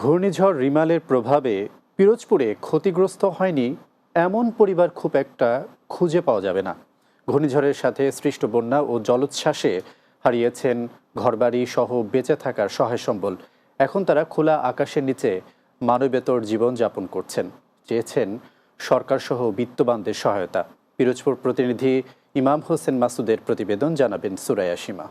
ঘূর্ণিঝড় রিমালের প্রভাবে পিরোজপুরে ক্ষতিগ্রস্ত হয়নি এমন পরিবার খুব একটা খুঁজে পাওয়া যাবে না। ঘূর্ণিঝড়ের সাথে সৃষ্ট বন্যা ও জলোচ্ছ্বাসে হারিয়েছেন ঘরবাড়ি সহ বেঁচে থাকার সহায় সম্বল। এখন তারা খোলা আকাশের নিচে মানবেতর জীবনযাপন করছেন, চেয়েছেন সরকার সহ বিত্তবানদের সহায়তা। পিরোজপুর প্রতিনিধি ইমাম হোসেন মাসুদের প্রতিবেদন জানাবেন সুরাইয়া সীমা।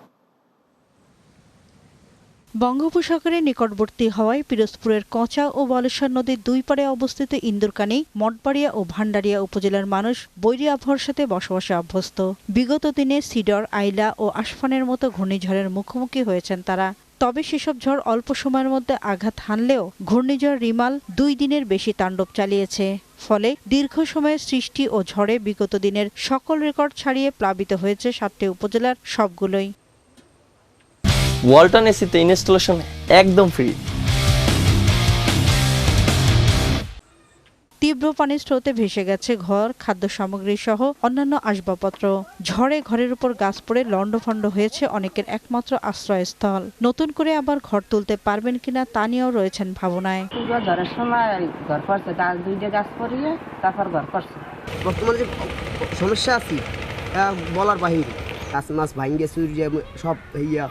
বঙ্গোপসাগরের নিকটবর্তী হওয়ায় পিরোজপুরের কচা ও বলেশ্বর নদীর দুই পাড়ে অবস্থিত ইন্দুরকানি, মঠবাড়িয়া ও ভান্ডারিয়া উপজেলার মানুষ বৈরী আবহাওয়ার সাথে বসবাসে অভ্যস্ত। বিগত দিনে সিডর, আইলা ও আশফানের মতো ঘূর্ণিঝড়ের মুখোমুখি হয়েছেন তারা। তবে সেসব ঝড় অল্প সময়ের মধ্যে আঘাত হানলেও ঘূর্ণিঝড় রিমাল দুই দিনের বেশি তাণ্ডব চালিয়েছে। ফলে দীর্ঘ সময়ের সৃষ্টি ও ঝড়ে বিগত দিনের সকল রেকর্ড ছাড়িয়ে প্লাবিত হয়েছে সাতটি উপজেলার সবগুলোই। ওয়ালটন এসিতে ইনস্টলেশন একদম ফ্রি। তীব্র পানির স্রোতে ভেসে গেছে ঘর খাদ্য সামগ্রী সহ অন্যান্য আসবাবপত্র। ঝড়ে ঘরের উপর গাছ পড়ে লণ্ডভণ্ড হয়েছে অনেকের একমাত্র আশ্রয়স্থল। নতুন করে আবার ঘর তুলতে পারবেন কিনা তা নিয়েও রয়েছেন ভাবনায়। পুরো সময় ঘর করছে গাছ দুইটা গাছ পরিয়ে তারপর ঘর করছে বর্তমানে যে সমস্যা আছে বলার বাহিরে। গাছ মাছ ভাঙ্গে সূর্য সব ইয়া।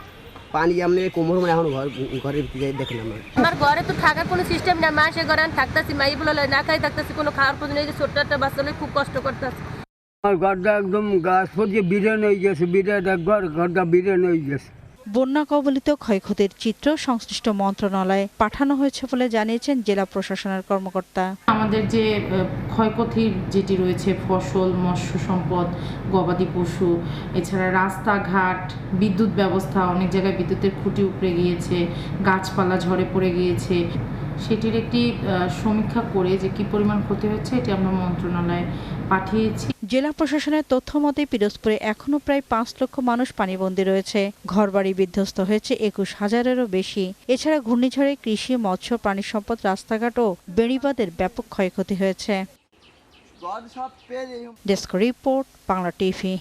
পানি এমনি কোমর মানে এখন ঘর ঘরের ভিতরে দেখলাম আমরা। আমার ঘরে তো থাকার কোনো সিস্টেম না মাসে ঘরে আমি থাকতেছি মাই বলে না খাই থাকতেছি কোনো খাওয়ার পর্যন্ত নেই যে ছোট্ট একটা বাচ্চা খুব কষ্ট করতেছি। আমার ঘরটা একদম গাছ পড়িয়ে বিরান হয়ে গেছে বিড়ে ঘর ঘরটা বিরান হয়ে গেছে। বন্যা কবলিত ক্ষয়ক্ষতির চিত্র সংশ্লিষ্ট মন্ত্রণালয়ে পাঠানো হয়েছে বলে জানিয়েছেন জেলা প্রশাসনের কর্মকর্তা। আমাদের যে ক্ষয়ক্ষতির যেটি রয়েছে, ফসল, মৎস্য সম্পদ, গবাদি পশু, এছাড়া রাস্তাঘাট, বিদ্যুৎ ব্যবস্থা, অনেক জায়গায় বিদ্যুতের খুঁটি উপড়ে গিয়েছে, গাছপালা ঝরে পড়ে গিয়েছে। সেটির একটি সমীক্ষা করে যে কি পরিমাণ ক্ষতি হচ্ছে, এটি আমরা মন্ত্রণালয়ে পাঠিয়েছি। জেলা প্রশাসনের তথ্য মতে পিরোজপুরে এখনও প্রায় পাঁচ লক্ষ মানুষ পানিবন্দী রয়েছে। ঘরবাড়ি বিধ্বস্ত হয়েছে একুশ হাজারেরও বেশি। এছাড়া ঘূর্ণিঝড়ে কৃষি মৎস্য প্রাণী সম্পদ রাস্তাঘাট ও বেড়িবাদের ব্যাপক ক্ষয়ক্ষতি হয়েছে। Desk report Bangla TV.